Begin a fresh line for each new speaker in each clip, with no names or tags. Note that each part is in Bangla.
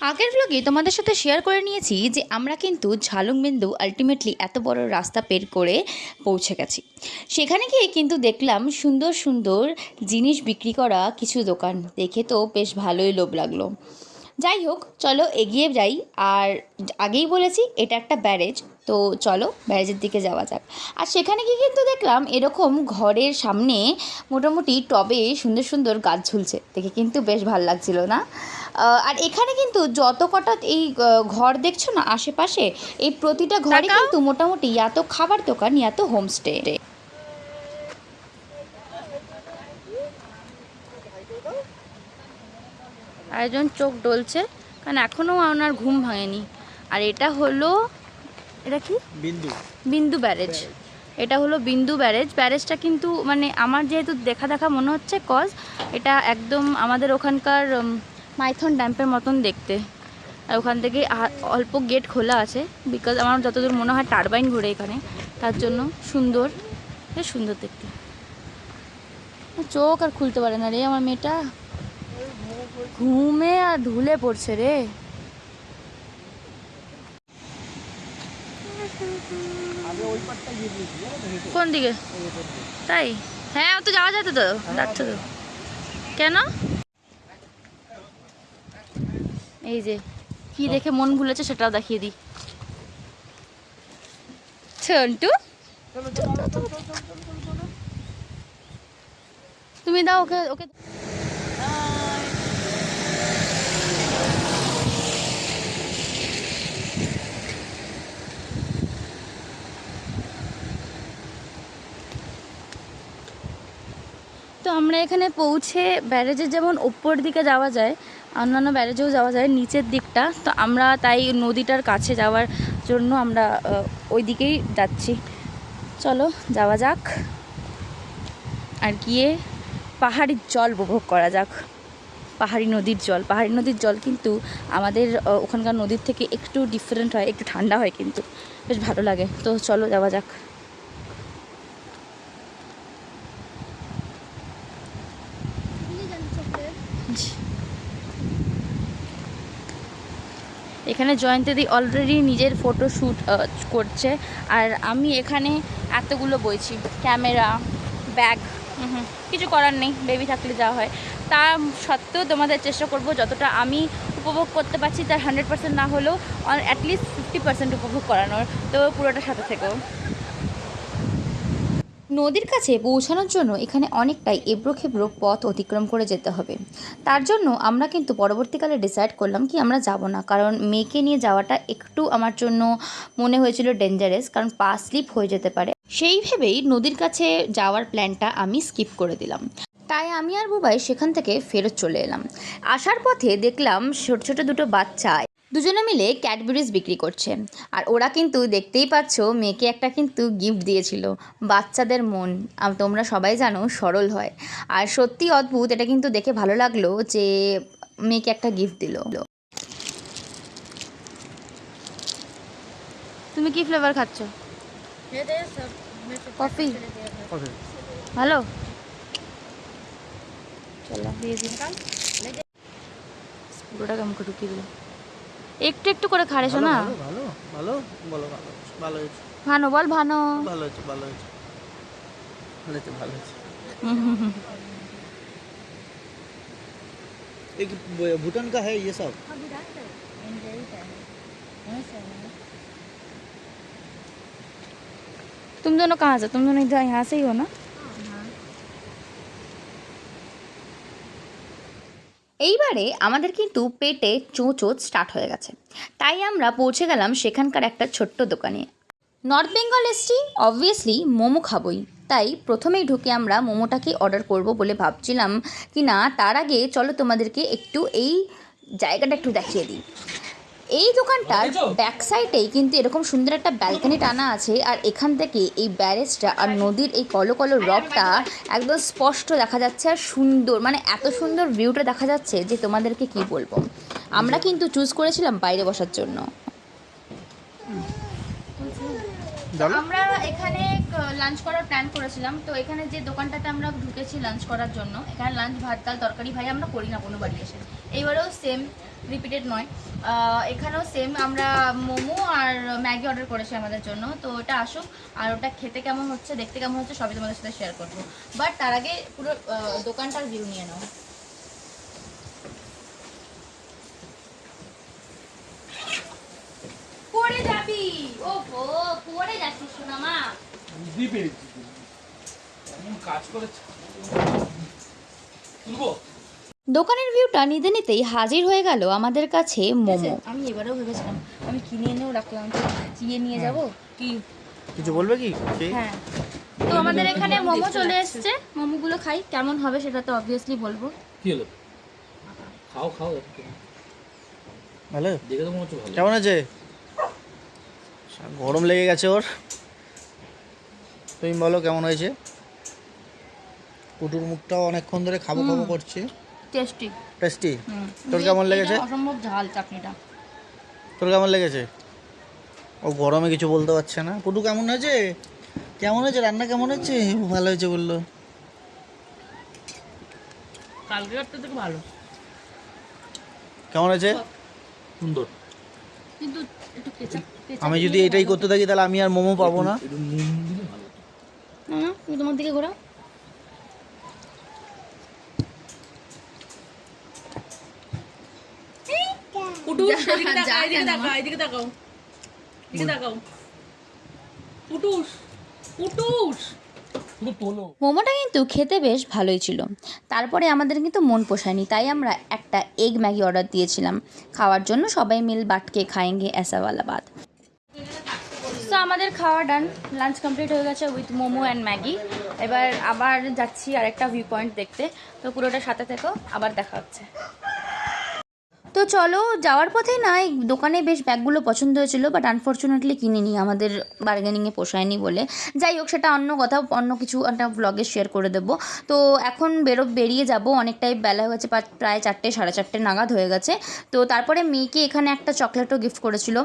আগের ব্লগে তোমাদের সাথে শেয়ার করে নিয়েছি যে আমরা কিন্তু ঝালুংবিন্দু আলটিমেটলি এত বড় রাস্তা পের করে পৌঁছে গেছি। সেখানে গিয়ে কিন্তু দেখলাম সুন্দর সুন্দর জিনিস বিক্রি করা কিছু দোকান। দেখে তো বেশ ভালোই লোভ লাগল। যাই হোক, চলো এগিয়ে যাই। আর আগেই বলেছি, এটা একটা ব্যারেজ। তো চলো ব্যারেজের দিকে যাওয়া যাক। আর সেখানে গিয়ে কিন্তু দেখলাম এরকম ঘরের সামনে মোটামুটি টবে সুন্দর সুন্দর গাছ ঝুলছে। দেখে কিন্তু বেশ ভালো লাগছিল না? আর এখানে কিন্তু যত কটা এই ঘর দেখছ না আশেপাশে এই প্রতিটা ঘরে কিন্তু মোটামুটি ইয়াত খাবার দোকান ইয়াত হোমস্টে। আরেকজন চোখ ডলছে কারণ এখনও ওনার ঘুম ভাঙেনি। আর এটা হলো এটা কি?
বিন্দু।
বিন্দু ব্যারেজ। এটা হলো বিন্দু ব্যারেজ। ব্যারেজটা কিন্তু মানে আমার যেহেতু দেখা দেখা মনে হচ্ছে কজ এটা একদম আমাদের ওখানকার মাইথন ড্যাম্পের মতন দেখতে। আর ওখান থেকে অল্প গেট খোলা আছে বিকজ আমার যতদূর মনে হয় টারবাইন ঘুরে এখানে। তার জন্য সুন্দর বেশ সুন্দর দেখতে। চোখ আর খুলতে পারে না রে আমার মেয়েটা। ঘুমে আর ঢুলে পড়ছে রে
আগে ওই পাটটা গিয়ে দিয়েছি জানো তো হেঁটে
কোন দিকে। তাই? হ্যাঁ ও তো যাওয়া যেত তো যাচ্ছে তো। কেন? এই যে কি দেখে মন ভুলেছে সেটাও দেখিয়ে দিই। ছন্টু। তুমি দাও ওকে ওকে। আমরা এখানে পৌঁছে ব্যারেজের যেমন ওপর দিকে যাওয়া যায়, অন্যান্য ব্যারেজেও যাওয়া যায়, নিচের দিকটা। তো আমরা তাই নদীটার কাছে যাওয়ার জন্য আমরা ওই দিকেই যাচ্ছি। চলো, যাওয়া যাক। আর গিয়ে পাহাড়ির জল উপভোগ করা যাক। পাহাড়ি নদীর জল। পাহাড়ি নদীর জল কিন্তু আমাদের ওখানকার নদীর থেকে একটু ডিফারেন্ট হয়, একটু ঠান্ডা হয় কিন্তু। বেশ ভালো লাগে। তো চলো, যাওয়া যাক। এখানে জয়ন্তীদি অলরেডি নিজের ফটো শ্যুট করছে। আর আমি এখানে এতগুলো বইছি। ক্যামেরা ব্যাগ কিছু করার নেই বেবি থাকলে যাওয়া হয়। তা সত্ত্বেও তোমাদের চেষ্টা করব, যতটা আমি উপভোগ করতে পারছি, তার হান্ড্রেড পার্সেন্ট না হলেও অ্যাটলিস্ট ফিফটি পার্সেন্ট উপভোগ করানোর। তো পুরোটা সাথে থেকো। নদীর কাছে পৌঁছানোর জন্য এখানে অনেকটাই এবড়ো খেবড়ো পথ অতিক্রম করে যেতে হবে। তার জন্য আমরা কিন্তু পরবর্তীকালে ডিসাইড করলাম কি আমরা যাব না, কারণ মেয়েকে নিয়ে যাওয়াটা একটু আমার জন্য মনে হয়েছিল ডেঞ্জারাস কারণ পা স্লিপ হয়ে যেতে পারে। সেই ভেবেই নদীর কাছে যাওয়ার প্ল্যানটা আমি স্কিপ করে দিলাম। তাই আমি আর বুবাই সেখান থেকে ফেরত চলে এলাম। আসার পথে দেখলাম ছোট ছোট দুটো বাচ্চা দুজনে মিলে ক্যাডবেরিজ বিক্রি করছে। আর ওরা কিন্তু দেখতেই পাচ্ছ মেয়েকে একটা কিন্তু গিফট দিয়েছিল। বাচ্চাদের মন তোমরা সবাই জানো সরল হয়। আর সত্যি অদ্ভুত এটা কিন্তু দেখে ভালো লাগল যে মেয়েকে একটা গিফট দিল। তুমি কি ফ্লেভার খাচ্ছ? কফি ভালো? চলো দিয়ে দিই পুরোটা মুখে ঢুকিয়ে দিল? একটু একটু করে খারে শোনা
ভালো ভালো ভালো বলো ভালো ভালো হয়েছে
ভানো বল ভানো
ভালো হয়েছে ভালো হয়েছে ভালো হয়েছে ভালো হয়েছে एक भूटान का है ये सब
तुम दोनों कहाँ से तुम दोनों इधर यहाँ से ही हो ना এইবারে আমাদের কিন্তু পেটে চোঁচোঁচ স্টার্ট হয়ে গেছে। তাই আমরা পৌঁছে গেলাম সেখানকার একটা ছোট্ট দোকানে। নর্থ বেঙ্গল এসছি অবভিয়াসলি মোমো খাবই। তাই প্রথমেই ঢুকে আমরা মোমোটাকে অর্ডার করব বলে ভাবছিলাম। কি না তার আগে চলো তোমাদেরকে একটু এই জায়গাটা একটু দেখিয়ে দিই। এই দোকানটার ব্যাক সাইডেই কিন্তু এরকম সুন্দর একটা ব্যালকনি টানা আছে আর এখান থেকে এই ব্যারেজটা আর নদীর এই কলো কলো রবটা একদম স্পষ্ট দেখা যাচ্ছে আর সুন্দর মানে এত সুন্দর ভিউটা দেখা যাচ্ছে যে তোমাদেরকে কি বলব? আমরা কিন্তু চুজ করেছিলাম বাইরে বসার জন্য। আমরা এখানে লাঞ্চ করার প্ল্যান করেছিলাম। তো এখানে যে দোকানটাতে আমরা ঢুকেছি লাঞ্চ করার জন্য, এখানে লাঞ্চ ভাত, ডাল, তরকারি ভাই আমরা করি না কোনো বাড়ি এসে। এইবারেও সেম রিপিটেড নয়। এখানেও সেম আমরা মোমো আর ম্যাগি অর্ডার করেছি আমাদের জন্য। তো ওটা আসুক, আর ওটা খেতে কেমন হচ্ছে, দেখতে কেমন হচ্ছে, সবই তোমাদের সাথে শেয়ার করব। বাট তার আগে পুরো দোকানটার ভিউ নিয়ে নাও পড়ে যাবি ও হো পড়ে যাচ্ছিস শোনা মা।
বুঝতেই এমন কাজ করেছে। তুলবো?
দোকানের ভিউটা নিতে নিতেই হাজির হয়ে গেল আমাদের কাছে মোমো। আমি এবারেও ভেবেছিলাম আমি কিনে এনেও রাখলাম চিয়ে নিয়ে যাব কি?
কিছু বলবে কি?
হ্যাঁ। তো আমাদের এখানে মোমো চলে এসেছে মোমোগুলো খাই কেমন হবে সেটা তো অবভিয়াসলি বলব।
কি হলো? খাও খাও
ভালো
দেখে তো মনে হচ্ছে ভালো।
কেমন আছে? গরম লেগে গেছে ওর। তুমি বলো কেমন হয়েছে? পুটুর মুখটাও অনেকক্ষণ ধরে খাব খাব করছে।
টেস্টি।
টেস্টি? তোর কেমন লেগেছে?
অসম্ভব ঝাল চাটনিটা।
তোর কেমন লেগেছে? ও গরমে কিছু বলতে পারছে না। পুটু কেমন হয়েছে? কেমন হয়েছে? রান্না কেমন হয়েছে ভালো হয়েছে বলল।
কালকে থেকে ভালো।
কেমন হয়েছে?
সুন্দর।
কিন্তু একটু কেচাপ
আমি যদি এটাই করতে থাকি তাহলে আমি আর মোমো পাবো না।
তোমার দিকে
ঘোরা
মোমোটা কিন্তু খেতে বেশ ভালোই ছিল। তারপরে আমাদের কিন্তু মন পোষায়নি তাই আমরা একটা এগ ম্যাগি অর্ডার দিয়েছিলাম। খাওয়ার জন্য সবাই মিল বাটকে খায়েঙ্গে এসাওয়ালা আমাদের খাওয়া ডান লাঞ্চ কমপ্লিট হয়ে গেছে উইথ মোমো অ্যান্ড ম্যাগি। এবার আবার যাচ্ছি আরেকটা ভিউ পয়েন্ট দেখতে। তো পুরোটা সাথে থেকো, আবার দেখা হচ্ছে। তো চলো, যাওয়ার পথেই না, এই দোকানে বেশ ব্যাগগুলো পছন্দ হয়েছিল বাট আনফর্চুনেটলি কিনিনি, আমাদের বার্গেনিংয়ে পোষায়নি বলে। যাই হোক, সেটা অন্য কথা, অন্য কিছু একটা ব্লগে শেয়ার করে দেবো। তো এখন বেরো, বেরিয়ে যাব, অনেকটাই বেলা হয়ে গেছে, প্রায় চারটে, সাড়ে চারটে নাগাদ হয়ে গেছে। তো তারপরে মেয়েকে এখানে একটা চকলেটও গিফট করেছিল।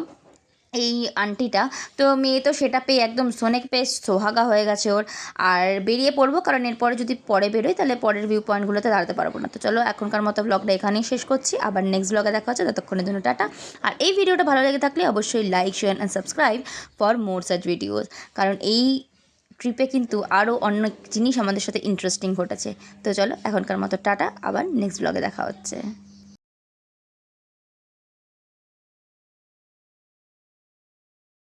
এই আন্টিটা। তো মেয়ে তো সেটা পেয়ে একদম সোনেক পেয়ে সোহাগা হয়ে গেছে ওর। আর বেরিয়ে পড়ব, কারণ এরপরে যদি পরে বেরোই, তাহলে পরের ভিউ পয়েন্টগুলোতে দাঁড়াতে পারব না। তো চলো, এখনকার মতো ব্লগটা এখানেই শেষ করছি। আবার নেক্সট ব্লগে দেখা হচ্ছে, ততক্ষণের জন্য টাটা। আর এই ভিডিওটা ভালো লেগে থাকলে অবশ্যই like share and subscribe for more such videos কারণ এই ট্রিপে কিন্তু আরও অন্য জিনিস আমাদের সাথে ইন্টারেস্টিং ঘটেছে। তো চলো, এখনকার মতো টাটা। আবার নেক্সট ব্লগে দেখা হচ্ছে।